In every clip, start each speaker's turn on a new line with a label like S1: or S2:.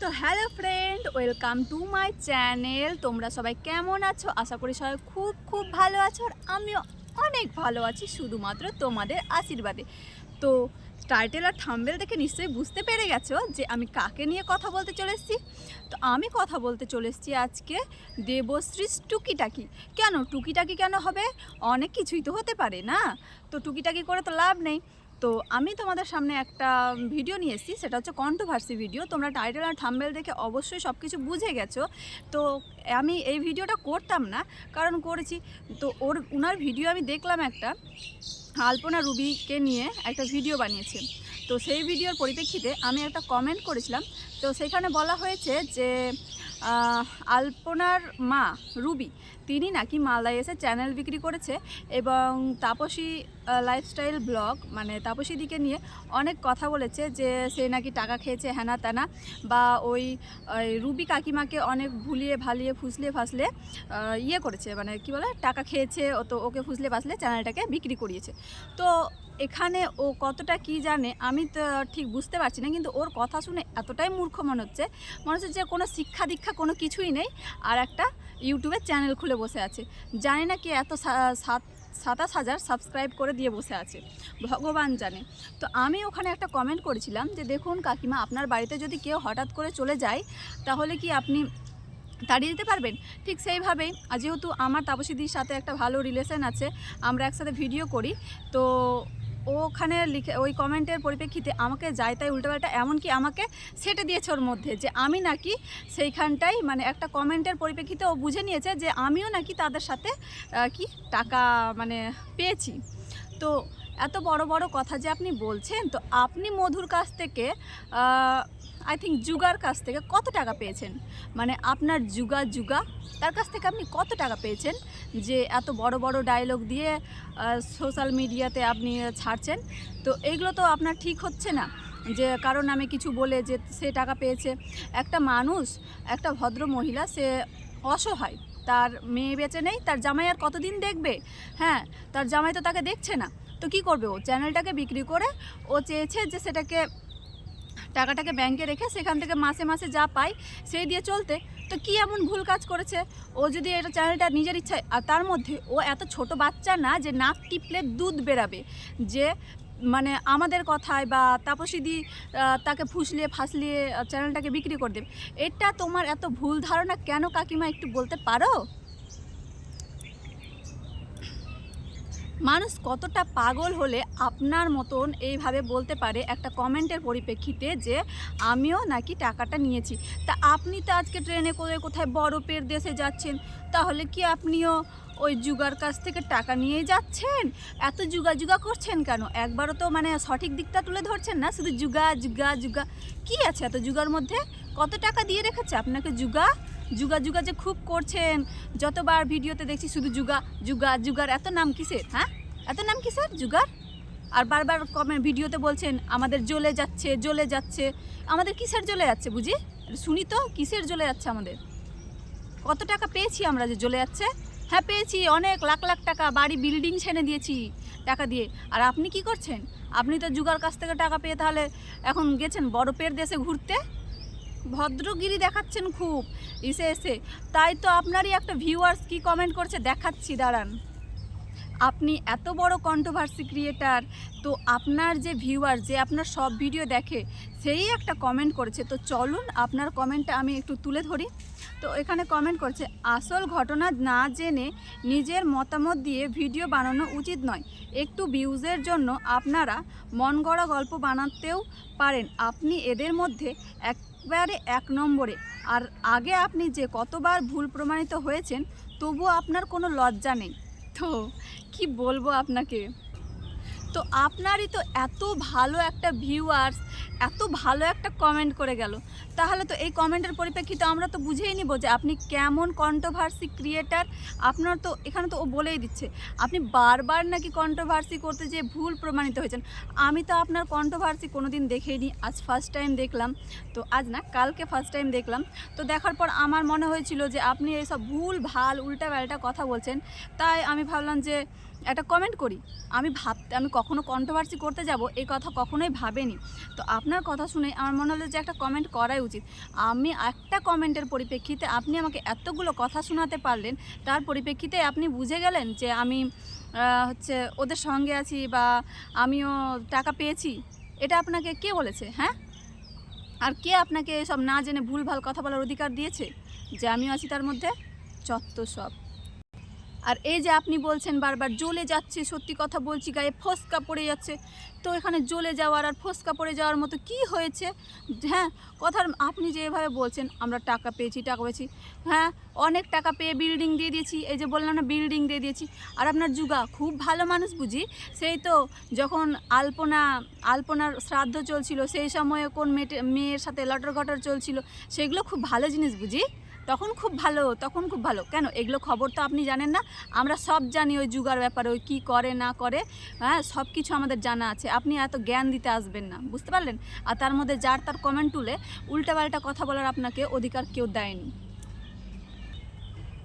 S1: তো hello friend, welcome to my channel. তোমরা সবাই কেমন আছো? আশা করি সবাই খুব খুব ভালো আছো আর আমিও অনেক ভালো আছি, শুধুমাত্র তোমাদের আশীর্বাদে। তো টাইটেল আর থাম্বেল দেখে নিশ্চয়ই বুঝতে পেরে গেছো যে আমি কাকে নিয়ে কথা বলতে চলে এসেছি? তো আমি কথা বলতে চলে এসেছি আজকে দেবশ্রী টুকিটাকি। কেন? টুকিটাকি কেন হবে? অনেক কিছুই তো হতে পারে, না? তো টুকিটাকি করে তো লাভ নেই। তো আমি তোমাদের সামনে একটা ভিডিও নিয়ে এসেছি, সেটা হচ্ছে কন্ট্রোভার্সি ভিডিও তোমরা টাইটেল আর থাম্বেল দেখে অবশ্যই সব কিছু বুঝে গেছো। তো আমি এই ভিডিওটা করতাম না, কারণ করেছি। তো ওর ওনার ভিডিও আমি দেখলাম একটা, আলপনা রুবিকে নিয়ে একটা ভিডিও বানিয়েছে। তো সেই ভিডিওর পরিপ্রেক্ষিতে আমি একটা কমেন্ট করেছিলাম। তো সেখানে বলা হয়েছে যে আলপনার মা রুবি, তিনি নাকি মালদায় এসে চ্যানেল বিক্রি করেছে এবং তাপসী লাইফস্টাইল ব্লগ মানে তাপসী দিকে নিয়ে অনেক কথা বলেছে যে সে নাকি টাকা খেয়েছে হ্যানা ত্যানা বা ওই রুবি কাকিমাকে অনেক ভুলিয়ে ভালিয়ে ফুসলে ফাসলে ইয়ে করেছে মানে কি বলে, টাকা খেয়েছে ও তো ওকে ফুসলে ফাসলে চ্যানেলটাকে বিক্রি করিয়েছে। তো এখানে ও কতটা কি জানে, আমি তো ঠিক বুঝতে পারছি না, কিন্তু ওর কথা শুনে এতটাই মূর্খ মনে হচ্ছে। মনে হচ্ছে যে কোনো শিক্ষা দীক্ষা কোনো কিছুই নেই, আর একটা ইউটিউবে চ্যানেল খুলে বসে আছে। জানি না কি এত সাত, সাতাশ হাজার সাবস্ক্রাইব করে দিয়ে বসে আছে। ভগবান জানে। তো আমি ওখানে একটা কমেন্ট করেছিলাম যে, দেখুন কাকিমা, আপনার বাড়িতে যদি কেউ হঠাৎ করে চলে যায়, তাহলে কি আপনি তাড়িয়ে দিতে পারবেন? ঠিক সেইভাবেই যেহেতু আমার তাপসীদির সাথে একটা ভালো রিলেশন আছে, আমরা একসাথে ভিডিও করি, তো ওখানে লিখে, ওই কমেন্টের পরিপ্রেক্ষিতে আমাকে যাই তাই উল্টোপাল্টা, এমনকি আমাকে সেটে দিয়েছে ওর মধ্যে যে আমি নাকি সেইখানটাই মানে একটা কমেন্টের পরিপ্রেক্ষিতে ও বুঝে নিয়েছে যে আমিও নাকি তাদের সাথে কি টাকা মানে পেয়েছি। তো এত বড় বড় কথা যে আপনি বলছেন, তো আপনি মধুর কাছ থেকে আই থিঙ্ক যুগার কাছ থেকে কত টাকা পেয়েছেন? মানে আপনার যুগা যুগা তার কাছ থেকে আপনি কত টাকা পেয়েছেন? যে এত বড় বড় ডায়লগ দিয়ে সোশ্যাল মিডিয়াতে আপনি ছাড়ছেন। তো এইগুলো তো আপনার ঠিক হচ্ছে না। যে কারণ আমি কিছু বলে যে সে টাকা পেয়েছে। একটা মানুষ, একটা ভদ্র মহিলা, সে অসহায়। তার মেয়ে বেঁচে নেই, তার জামাই আর কতদিন দেখবে? হ্যাঁ তার জামাই তো তাকে দেখছে না। তো কি করবে ও? চ্যানেলটাকে বিক্রি করে ও চেয়েছে যে সেটাকে টাকাটাকে ব্যাংকে রেখে সেখান থেকে মাসে মাসে যা পায় সেই দিয়ে চলতে। তো কি এমন ভুল কাজ করেছে? ও যদি এটা চ্যানেলটা নিজের ইচ্ছায়, আর তার মধ্যে ও এত ছোট বাচ্চা না যে নাক টিপলে দুধ বেরাবে। যে মানে আমাদের কথায় বা তাপসীদি তাকে ফুসলিয়ে ফাসলিয়ে চ্যানেলটাকে বিক্রি করে দেবে। এটা তোমার এত ভুল ধারণা কেন কাকিমা একটু বলতে পারো? মানুষ কতটা পাগল হলে আপনার মতন এইভাবে বলতে পারে একটা কমেন্টের পরিপ্রেক্ষিতে যে আমিও নাকি টাকাটা নিয়েছি। তা আপনি তো আজকে ট্রেনে করে কোথায় বরফের দেশে যাচ্ছেন, তাহলে কি আপনিও ওই যুগার কাছ থেকে টাকা নিয়ে যাচ্ছেন? এত যুগা যুগা করছেন কেন? একবারও তো মানে সঠিক দিকটা তুলে ধরছেন না, শুধু যুগা যুগা যুগা। কি আছে এত যুগার মধ্যে? কত টাকা দিয়ে রেখেছে আপনাকে যুগা? যুগা যুগা যে খুব করছেন, যতবার ভিডিওতে দেখছি শুধু যুগা যুগা, যুগার, এত নাম কিসের হ্যাঁ? এত নাম কিসের? যুগার? আর বারবার কমে ভিডিওতে বলছেন, আমাদের জ্বলে যাচ্ছে জ্বলে যাচ্ছে। আমাদের কিসের জ্বলে যাচ্ছে বুঝি? শুনি তো, কিসের জ্বলে যাচ্ছে আমাদের? কত টাকা পেয়েছি আমরা যে জ্বলে যাচ্ছে? হ্যাঁ পেয়েছি, অনেক লাখ লাখ টাকা, বাড়ি বিল্ডিং ছেনে দিয়েছি টাকা দিয়ে। আর আপনি কি করছেন? আপনি তো যুগার কাছ থেকে টাকা পেয়ে তাহলে এখন গেছেন বরফের দেশে ঘুরতে? ভদ্রগিরি দেখাচ্ছেন খুব, এসে এসে। তাই তো আপনারই একটা ভিউয়ার্স কি কমেন্ট করছে, দেখাচ্ছি, দাঁড়ান। আপনি এত বড় কন্ট্রোভার্সি ক্রিয়েটার তো আপনার যে ভিউয়ার যে আপনার সব ভিডিও দেখে, সেই একটা কমেন্ট করেছে। তো চলুন, আপনার কমেন্টটা আমি একটু তুলে ধরি। তো এখানে কমেন্ট করছে, আসল ঘটনা না জেনে নিজের মতামত দিয়ে ভিডিও বানানো উচিত নয়। একটু ভিউজের জন্য আপনারা মন গড়া গল্প বানাতেও পারেন। আপনি এদের মধ্যে একবারে এক নম্বরে। আর আগে আপনি যে কতবার ভুল প্রমাণিত হয়েছেন, তবুও আপনার কোনো লজ্জা নেই। তো কি বলব আপনাকে? তো আপনারই তো এত ভালো একটা ভিউয়ার্স এত ভালো একটা কমেন্ট করে গেল। তাহলে তো এই কমেন্টের পরিপ্রেক্ষিতে আমরা তো বুঝেই নিব যে আপনি কেমন কন্ট্রোভার্সি ক্রিয়েটার আপনার তো এখানে তো ও বলেই দিচ্ছে, আপনি বারবার নাকি কন্ট্রোভার্সি করতে যে ভুল প্রমাণিত হয়েছেন। আমি তো আপনার কন্ট্রোভার্সি কোনো দিন দেখেইনি, আজ ফার্স্ট টাইম দেখলাম। তো আজ না, কালকে ফার্স্ট টাইম দেখলাম। তো দেখার পর আমার মনে হয়েছিল যে আপনি এইসব ভুল, ভালো উল্টা পাল্টা কথা বলছেন। তাই আমি ভাবলাম যে একটা কমেন্ট করি। আমি ভাবতে, আমি কখনো কন্ট্রোভার্সি করতে যাব, এই কথা কখনোই ভাবেনি। তো আপনার কথা শুনে আমার মনে হলো যে একটা কমেন্ট করাই উচিত। আমি একটা কমেন্টের পরিপ্রেক্ষিতে আপনি আমাকে এতগুলো কথা শোনাতে পারলেন, তার পরিপ্রেক্ষিতে আপনি বুঝে গেলেন যে আমি হচ্ছে ওদের সঙ্গে আছি বা আমিও টাকা পেয়েছি, এটা আপনাকে কে বলেছে হ্যাঁ? আর কে আপনাকে সব না জেনে ভুলভাল কথা বলার অধিকার দিয়েছে যে আমিও আছি তার মধ্যে? চত্ব সব। আর এই যে আপনি বলছেন বারবার জ্বলে যাচ্ছে, সত্যি কথা বলছি, গায়ে ফসকা পড়ে যাচ্ছে। তো এখানে জ্বলে যাওয়ার আর ফসকা পড়ে যাওয়ার মতো কি হয়েছে? হ্যাঁ কথার আপনি যে এভাবে বলছেন, আমরা টাকা পেয়েছি টাকা পেয়েছি। হ্যাঁ অনেক টাকা পেয়ে বিল্ডিং দিয়ে দিয়েছি, এই যে বললাম না বিল্ডিং দিয়ে দিয়েছি। আর আপনার যুগা, খুব ভালো মানুষ বুঝি? সেই তো যখন আলপনা, আলপনার শ্রাদ্ধ চলছিল, সেই সময়ে কোন মেয়ের সাথে লটর ঘটর চলছিল, সেগুলো খুব ভালো জিনিস বুঝি? তখন খুব ভালো, তখন খুব ভালো। কেন? এগুলো খবর তো আপনি জানেন না। আমরা সব জানি ওই যুগার ব্যাপারে, ওই কী করে, না করে। হ্যাঁ সব কিছু আমাদের জানা আছে। আপনি এত জ্ঞান দিতে আসবেন না, বুঝতে পারলেন? আর তার মধ্যে যার তার কমেন্ট তুলে উল্টাপাল্টা কথা বলার আপনাকে অধিকার কেউ দেয়নি।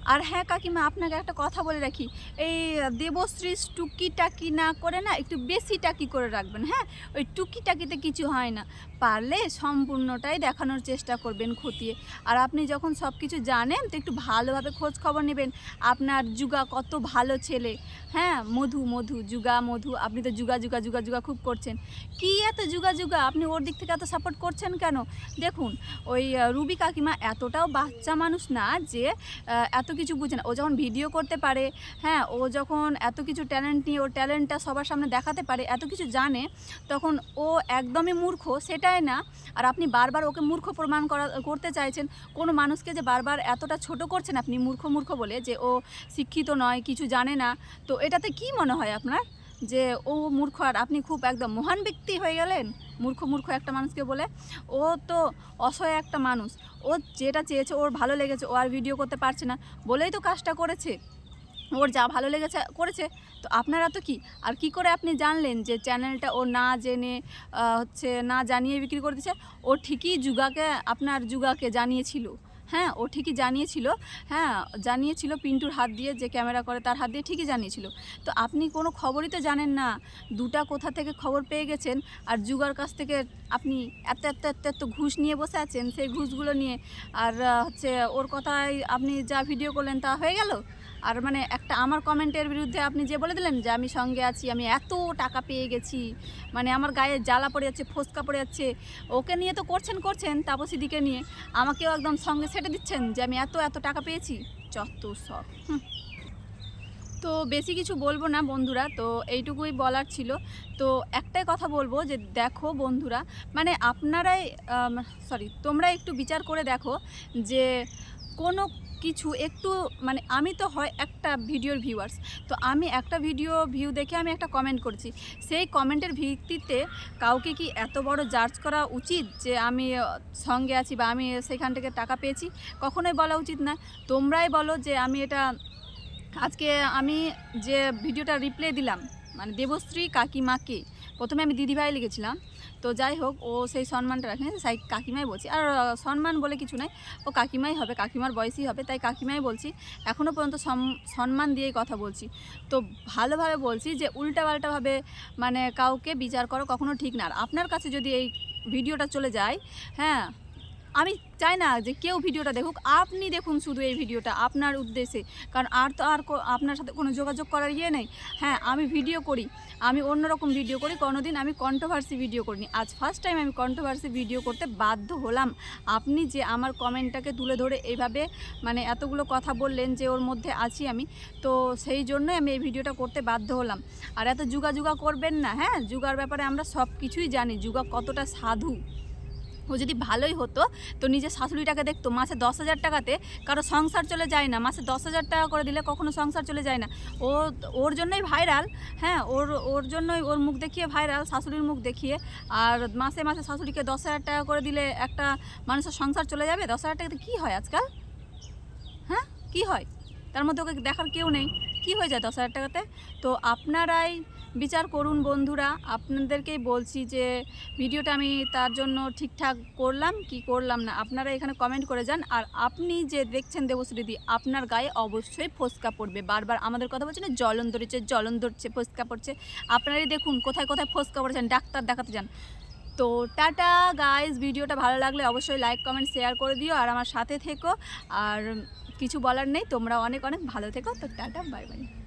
S1: আর হ্যাঁ কাকিমা আপনাকে একটা কথা বলে রাখি। এই দেবশ্রী টুকি টাকি না করে না একটু বেশি টাকি করে রাখবেন হ্যাঁ? ওই টুকি টাকিতে কিছু হয় না। পারলে সম্পূর্ণটাই দেখানোর চেষ্টা করবেন খতিয়ে। আর আপনি যখন সব কিছু জানেন তো একটু ভালোভাবে খোঁজ খবর নেবেন। আপনার যুগা কত ভালো ছেলে হ্যাঁ? মধু মধু যুগা মধু। আপনি তো যুগা যুগা যুগা যুগা খুব করছেন। কি এত যুগা যুগা? আপনি ওর দিক থেকে এত সাপোর্ট করছেন কেন? দেখুন ওই রুবি কাকিমা এতটাও বাচ্চা মানুষ না যে আহ, এত কিছু বুঝে না। ও যখন ভিডিও করতে পারে হ্যাঁ ও যখন এত কিছু ট্যালেন্ট নিয়ে ওর ট্যালেন্টটা সবার সামনে দেখাতে পারে, এত কিছু জানে, তখন ও একদমই মূর্খ, সেটাই না। আর আপনি বারবার ওকে মূর্খ প্রমাণ করা, করতে চাইছেন, কোনো মানুষকে যে বারবার এতটা ছোট করছেন আপনি মূর্খ মূর্খ বলে যে ও শিক্ষিত নয়, কিছু জানে না, তো এটাতে কি মনে হয় আপনার? যে, ও মূর্খ আর আপনি খুব একদম মহান ব্যক্তি হয়ে গেলেন। মূর্খ মূর্খ একটা মানুষকে বলে, ও তো অসহায় একটা মানুষ। ও যেটা চেয়েছে, ওর ভালো লেগেছে, ও আর ভিডিও করতে পারছে না। বলেই তো কাজটা করেছে। ওর যা ভালো লেগেছে, করেছে। তো আপনারা তো কি? আর কি করে আপনি জানলেন যে, চ্যানেলটা ও না জেনে হচ্ছে না জানিয়ে বিক্রি করে দিচ্ছে ও ঠিকই যুগাকে, আপনার যুগাকে জানিয়েছিল। হ্যাঁ ও ঠিকই জানিয়েছিল। হ্যাঁ জানিয়েছিল পিন্টুর হাত দিয়ে যে ক্যামেরা করে, তার হাত দিয়ে ঠিকই জানিয়েছিল। তো আপনি কোনো খবরই তো জানেন না, দুটা কোথা থেকে খবর পেয়ে গেছেন আর যুগার কাছ থেকে আপনি এত এত এত এত ঘুষ নিয়ে বসে আছেন, সেই ঘুষগুলো নিয়ে। আর হচ্ছে ওর কথায় আপনি যা ভিডিও করলেন তা হয়ে গেল? আর মানে একটা আমার কমেন্টের বিরুদ্ধে আপনি যে বলে দিলেন যে আমি সঙ্গে আছি, আমি এত টাকা পেয়ে গেছি মানে আমার গায়ে জ্বালা পড়ে যাচ্ছে, ফোসকা পড়ে যাচ্ছে, ওকে নিয়ে তো করছেন করছেন তাপসীদিকে নিয়ে, আমাকেও একদম সঙ্গে সেটে দিচ্ছেন যে আমি এত এত টাকা পেয়েছি? চত্ব সব। হুম। তো বেশি কিছু বলব না বন্ধুরা, তো এইটুকুই বলার ছিল। তো একটাই কথা বলব যে দেখো বন্ধুরা মানে আপনারাই সরি তোমরা একটু বিচার করে দেখো যে কোনো কিছু একটু মানে আমি তো হয় একটা ভিডিওর ভিউয়ার্স তো আমি একটা ভিডিও ভিউ দেখে আমি একটা কমেন্ট করছি। সেই কমেন্টের ভিত্তিতে কাউকে কি এত বড় জাজ করা উচিত যে আমি সঙ্গে আছি বা আমি সেখান থেকে টাকা পেয়েছি? কখনোই বলা উচিত না। তোমরাই বলো যে আমি এটা, আজকে আমি যে ভিডিওটা রিপ্লে দিলাম মানে দেবশ্রী কাকিমাকে, প্রথমে আমি দিদিভাই লিখেছিলাম তো যাই হোক, ও সেই সম্মানটা রাখেনি সাই কাকিমাই বলছি। আর সম্মান বলে কিছু নাই। ও কাকিমাই হবে, কাকিমার বয়সই হবে, তাই কাকিমাই বলছি এখনও পর্যন্ত সম- সম্মান দিয়েই কথা বলছি। তো ভালোভাবে বলছি যে, উল্টাপাল্টাভাবে মানে কাউকে বিচার করো কখনো ঠিক না। আর আপনার কাছে যদি এই ভিডিওটা চলে যায় হ্যাঁ আমি চাই না যে কেউ ভিডিওটা দেখুক, আপনি দেখুন শুধু এই ভিডিওটা আপনার উদ্দেশ্যে। কারণ আর তো আর আপনার সাথে কোনো যোগাযোগ করার ইয়ে নেই। হ্যাঁ আমি ভিডিও করি। আমি অন্যরকম ভিডিও করি। কোনোদিন আমি কন্ট্রোভার্সি ভিডিও করিনি। আজ ফার্স্ট টাইম আমি কন্ট্রোভার্সি ভিডিও করতে বাধ্য হলাম। আপনি যে আমার কমেন্টটাকে তুলে ধরে এইভাবে মানে এতগুলো কথা বললেন যে ওর মধ্যে আছি আমি, তো সেই জন্যই আমি এই ভিডিওটা করতে বাধ্য হলাম। আর এত যুগা যুগা করবেন না হ্যাঁ? যুগার ব্যাপারে আমরা সব কিছুই জানি। যুগা কতটা সাধু। ও যদি ভালোই হতো, তো নিজের শাশুড়িটাকে দেখতো মাসে দশ হাজার টাকাতে কারও সংসার চলে যায় না। মাসে দশ হাজার টাকা করে দিলে কখনো সংসার চলে যায় না। ও, ওর জন্যই ভাইরাল হ্যাঁ ওর ওর জন্যই ওর মুখ দেখিয়ে ভাইরাল শাশুড়ির মুখ দেখিয়ে। আর মাসে মাসে শাশুড়িকে দশ হাজার টাকা করে দিলে একটা মানুষের সংসার চলে যাবে? দশ হাজার টাকাতে কী হয় আজকাল? হ্যাঁ কী হয়? তার মধ্যে ওকে দেখার কেউ নেই। কি হয়ে যায় দশ হাজার টাকাতে? তো আপনারাই বিচার করুন বন্ধুরা। আপনাদেরকেই বলছি যে ভিডিওটা আমি তার জন্য ঠিকঠাক করলাম কি করলাম না, আপনারা এখানে কমেন্ট করে যান। আর আপনি যে দেখছেন দেবশ্রীদি, আপনার গায়ে অবশ্যই ফোসকা পড়বে। বারবার আমাদের কথা বলছে না জলন ধরেছে জলন ধরছে ফোসকা পড়ছে। আপনারাই দেখুন, কোথায় কোথায় ফোসকা পড়েছেন, ডাক্তার দেখাতে যান। তো টাটা গাইজ ভিডিওটা ভালো লাগলে অবশ্যই লাইক কমেন্ট শেয়ার করে দিও। আর আমার সাথে থেকো। আর কিছু বলার নেই, তোমরা অনেক অনেক ভালো থেকো। তো টাটা বাই বাই